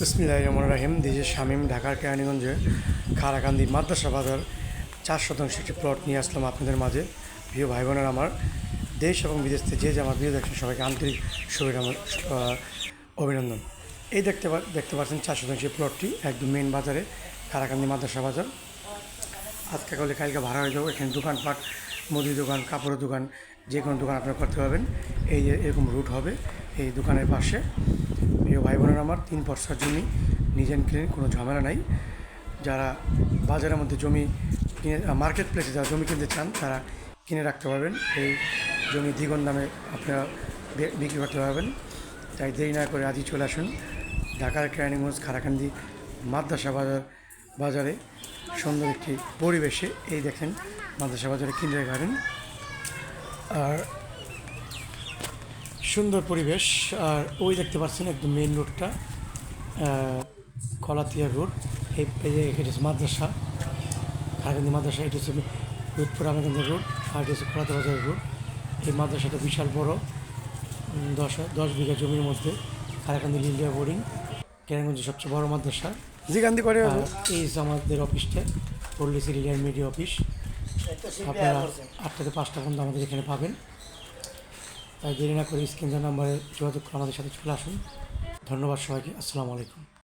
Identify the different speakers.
Speaker 1: বিসমিল্লাহ রহমান রাহিম। দিজে শামীম, ঢাকার কেরানীগঞ্জে খারাকান্দি মাদ্রাসা বাজার চার শতাংশ একটি প্লট নিয়ে আসলাম আপনাদের মাঝে। প্রিয় ভাই বোনেরা আমার, দেশ এবং বিদেশ থেকে যে যে আমার প্রিয় দেখছেন, সবাইকে আন্তরিক শুভেচ্ছা অভিনন্দন। এই দেখতে দেখতে পাচ্ছেন চার শতাংশ প্লটটি একদম মেন বাজারে, খারাকান্দি মাদ্রাসা বাজার। আজকে করলে কালকে ভাড়া হয়ে যাব, এখানে দোকানপাট মুদির দোকান, কাপড়ের দোকান যে কোনো দোকান আপনারা করতে পারবেন। এই যে এরকম রুট হবে। এই দোকানের পাশে। প্রিয় ভাই বোনেরা আমার, তিন পর্সার জমি নিজেন কিনে কোনো ঝামেলা নাই। যারা বাজারের মধ্যে জমি কিনে মার্কেট প্লেসে যারা জমি কিনতে চান, তারা কিনে রাখতে পারবেন। এই জমি দ্বিগুণ দামে আপনারা বিক্রি করতে পারবেন। তাই দেরি না করে আজই চলে আসুন ঢাকার কেরানীগঞ্জ খারাকান্দি মাদ্রাসা বাজার, বাজারে। সুন্দর একটি পরিবেশে এই দেখেন, মাদ্রাসা বাজারে কিন্ডার গার্ডেন আর সুন্দর পরিবেশ আর ওই দেখতে পাচ্ছেন একদম মেন রোডটা আহ, কলাতিয়া রোড এই এটা হচ্ছে মাদ্রাসা খারাকান্দি মাদ্রাসা এটা হচ্ছে রোদপুর আমাদের রোড আর এটা হচ্ছে কলাতা বাজার রোড এই মাদ্রাসাটা বিশাল বড় দশ দশ বিঘা জমির মধ্যে খারাকান্দি লিলিয়া বোর্ডিং কেরানীগঞ্জের সবচেয়ে বড় মাদ্রাসা।
Speaker 2: জি গান্ধী করে
Speaker 1: এই হচ্ছে আমাদের অফিসটা পল্লিসি রিলিয়ার মিডিয়া অফিস আপনারা আটটা থেকে পাঁচটা পর্যন্ত আমাদের এখানে পাবেন। তাই দেরি না করে স্ক্রিন নাম্বারে যোগাযোগ করে আমাদের সাথে চলে আসুন। ধন্যবাদ সবাইকে। আসসালামু আলাইকুম।